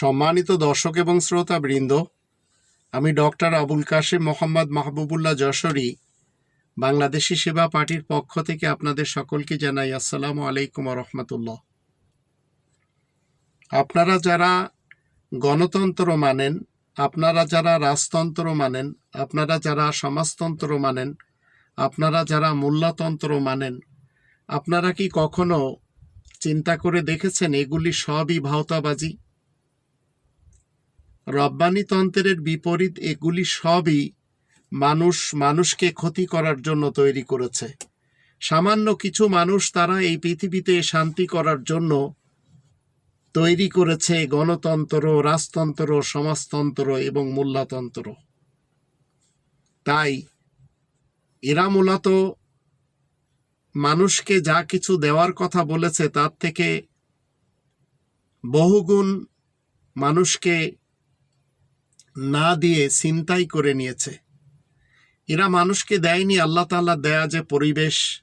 সম্মানিত দর্শক এবং শ্রোতা বৃন্দ আমি ডক্টর আবুল কাশেম মোহাম্মদ মাহবুবুল্লাহ যশোরী, বাংলাদেশি সেবা পার্টির পক্ষ থেকে আপনাদের সকলকে জানাই আসসালামু আলাইকুম রহমতুল্লাহ। আপনারা যারা গণতন্ত্র মানেন, আপনারা যারা রাজতন্ত্র মানেন, আপনারা যারা সমাজতন্ত্র মানেন, আপনারা যারা মূল্যতন্ত্র মানেন, আপনারা কি কখনো চিন্তা করে দেখেছেন এগুলি সবই ভাওতাবাজি? রব্বানি তন্ত্রের বিপরীত এগুলি সবই মানুষ, মানুষকে ক্ষতি করার জন্য তৈরি করেছে। সামান্য কিছু মানুষ তারা এই পৃথিবীতে শান্তি করার জন্য তৈরি করেছে গণতন্ত্র, রাজতন্ত্র, সমাজতন্ত্র এবং মূল্যতন্ত্র। তাই এরা মূলত মানুষকে যা কিছু দেওয়ার কথা বলেছে তার থেকে বহুগুণ মানুষকে না দিয়ে চিন্তাই করে নিয়েছে। এরা মানুষকে দেয়নি আল্লাহ তাল্লাহ দেয়া যে পরিবেশ,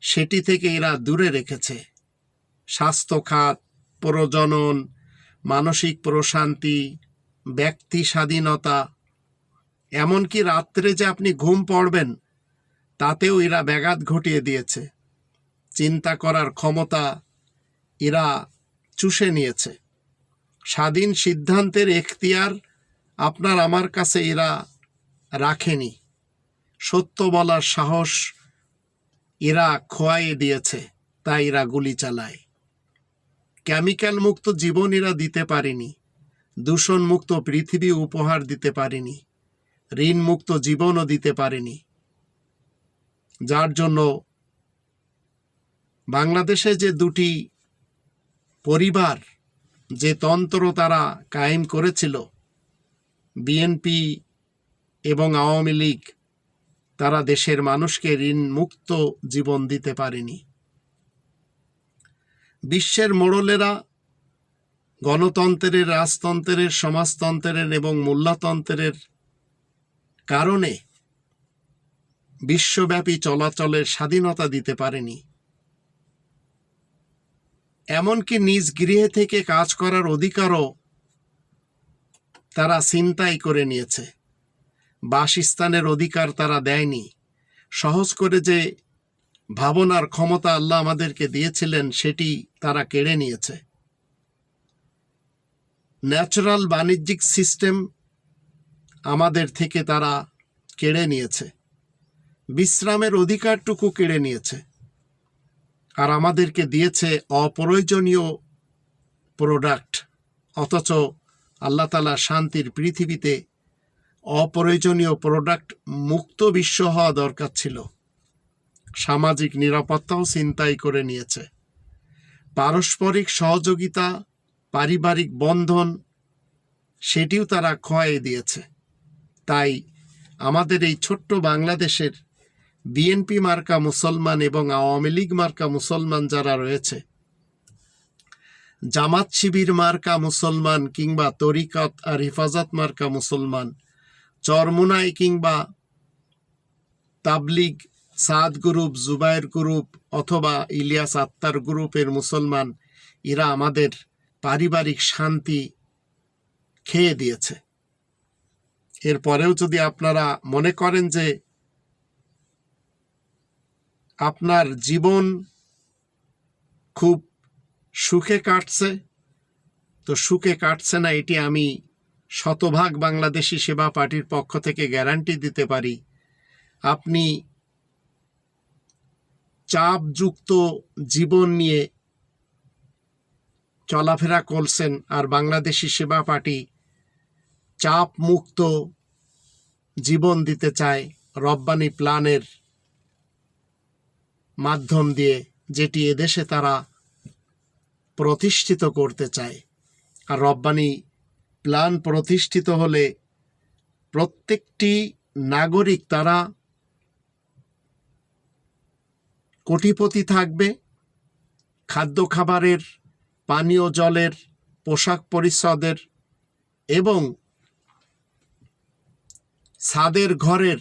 সেটি থেকে এরা দূরে রেখেছে। স্বাস্থ্য খাত, প্রজনন, মানসিক প্রশান্তি, ব্যক্তি স্বাধীনতা, এমনকি রাত্রে যে আপনি ঘুম পড়বেন, তাতেও এরা ব্যাঘাত ঘটিয়ে দিয়েছে। চিন্তা করার ক্ষমতা এরা চুষে নিয়েছে। স্বাধীন সিদ্ধান্তের এখতিয়ার আপনার আমার কাছে এরা রাখেনি। সত্য বলার সাহস এরা খোয়াইয়ে দিয়েছে, তাই এরা গুলি চালায়। কেমিক্যাল মুক্ত জীবন এরা দিতে পারেনি, দূষণ মুক্ত পৃথিবী উপহার দিতে পারেনি, ঋণ মুক্ত জীবনও দিতে পারেনি। যার জন্য বাংলাদেশে যে দুটি পরিবার, যে তন্ত্র তারা কায়েম করেছিল বিএনপি এবং আওয়ামী লীগ, তারা দেশের মানুষকে ঋণ মুক্ত জীবন দিতে পারেনি। বিশ্বের মোড়লেরা গণতন্ত্রের, রাজতন্ত্রের, সমাজতন্ত্রের এবং মূল্যতন্ত্রের কারণে বিশ্বব্যাপী চলাচলের স্বাধীনতা দিতে পারেনি। এমনকি নিজ গৃহে থেকে কাজ করার অধিকারও তারা চিন্তাই করে নিয়েছে। বাসস্থানের অধিকার তারা দেয়নি। সহজ করে যে ভাবনার ক্ষমতা আল্লাহ আমাদেরকে দিয়েছিলেন, সেটি তারা কেড়ে নিয়েছে। ন্যাচারাল বাণিজ্যিক সিস্টেম আমাদের থেকে তারা কেড়ে নিয়েছে। বিশ্রামের অধিকারটুকু কেড়ে নিয়েছে। আর আমাদেরকে দিয়েছে অপ্রয়োজনীয় প্রোডাক্ট অথচ আল্লাহ তালা শান্তির পৃথিবীতে অপ্রয়োজনীয় প্রোডাক্ট মুক্ত বিশ্ব হওয়া দরকার ছিল। সামাজিক নিরাপত্তাও চিন্তাই করে নিয়েছে। পারস্পরিক সহযোগিতা, পারিবারিক বন্ধন, সেটিও তারা খোয়াই দিয়েছে। তাই আমাদের এই ছোট্ট বাংলাদেশের বিএনপি মার্কা মুসলমান এবং আওয়ামী লীগ মার্কা মুসলমান যারা রয়েছে জামাত শিবির মার্কা মুসলমান কিংবা তরিকত আর হেফাজত মার্কা মুসলমান, চরমুনাই কিংবা তাবলিগ, সাদ গ্রুপ, জুবাইর গ্রুপ অথবা ইলিয়াস আত্মার গ্রুপের মুসলমান, এরা আমাদের পারিবারিক শান্তি খেয়ে দিয়েছে। এরপরেও যদি আপনারা মনে করেন যে আপনার জীবন খুব সুখে কাটছে? তো সুখে কাটছে না এটি আমি শতভাগ বাংলাদেশি সেবা পার্টির পক্ষ থেকে গ্যারান্টি দিতে পারি। আপনি চাপযুক্ত জীবন নিয়ে চলাফেরা করছেন আর বাংলাদেশি সেবা পার্টি চাপ মুক্ত জীবন দিতে চায় রব্বানি প্ল্যানের মাধ্যম দিয়ে, যেটি এদেশে তারা প্রতিষ্ঠিত করতে চায়। আর রব্বানি প্ল্যান প্রতিষ্ঠিত হলে প্রত্যেকটি নাগরিক তারা কোটিপতি থাকবে। খাদ্য খাবারের পানীয় জলের, পোশাক পরিচ্ছদের এবং ছাদের ঘরের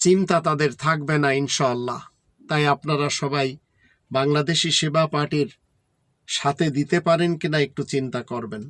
চিন্তা তাদের থাকবে না ইনশাল্লাহ তাই আপনারা সবাই বাংলাদেশি সেবা পার্টির সাথে দিতে পারেন কিনা একটু চিন্তা করবেন।